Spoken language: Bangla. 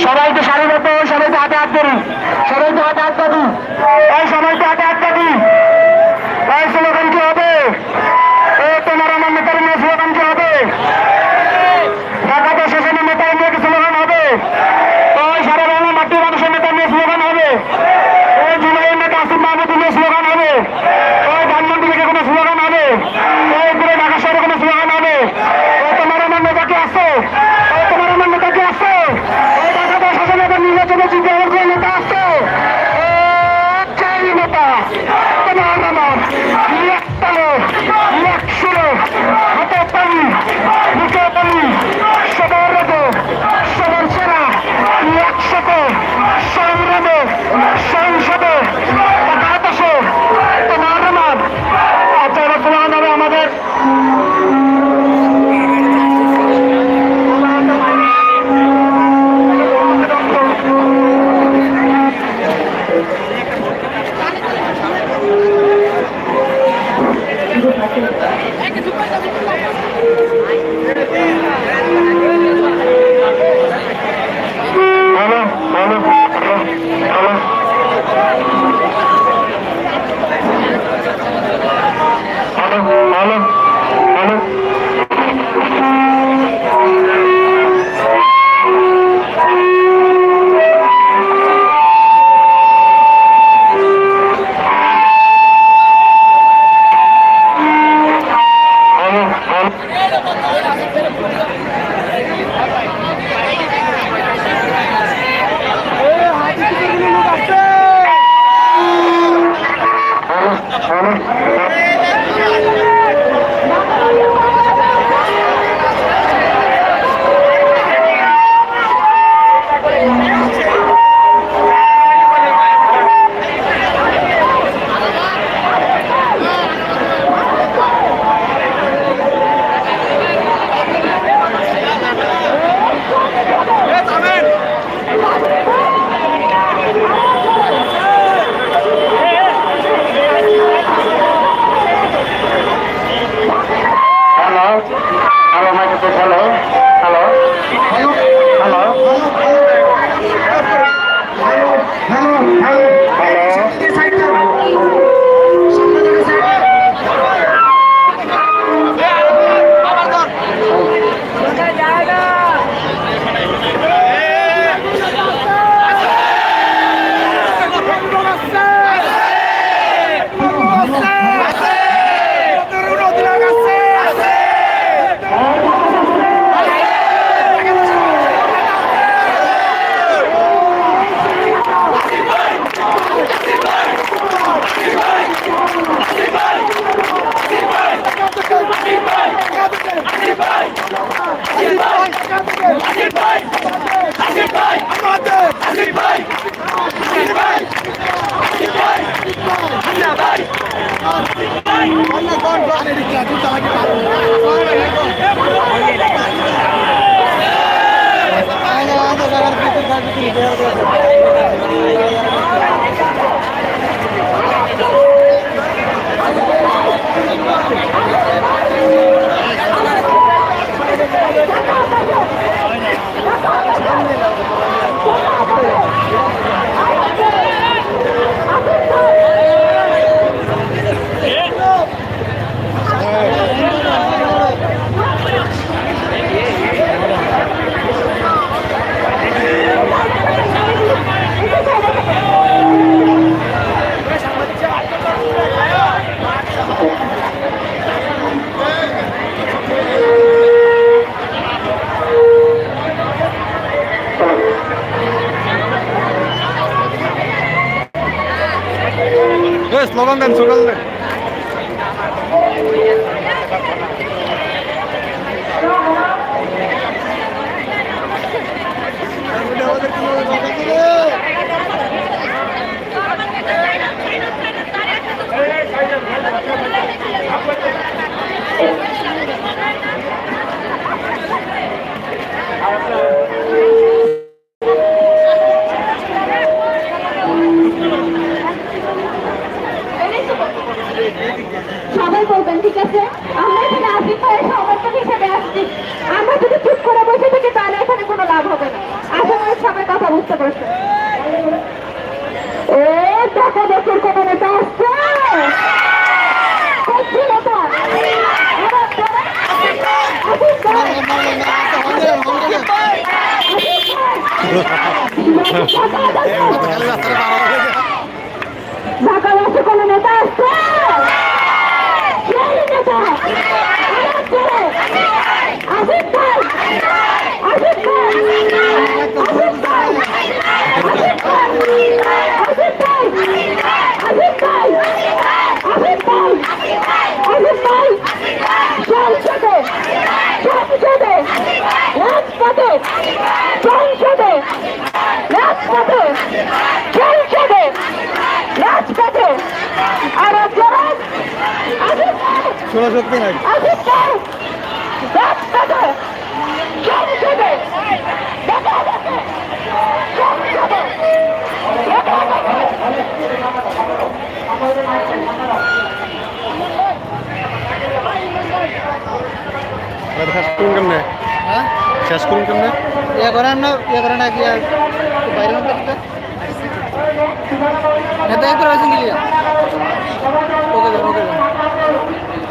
সবাই তো সারি সবাই তো হাতে হাত করুন সবাই তো হাতে হাত করুন এই সবাই তো হাতে হাত করুন হ্যালো মাইকে hello hello lan ben sokaklı. চেষ্টা করেছে। ও টাকা বছর কোন নেতা আসছে। ঢাকা বছর কোন নেতা আসছে? শোনা সত্যি নাই শেষ করুন কেমনে? হ্যাঁ? শেষ করুন কেমনে? ইয়ে করেন না ইয়ে করেন না কি বাইরে এত করে হয়েছে ক্লিয়ার ওকে ওকে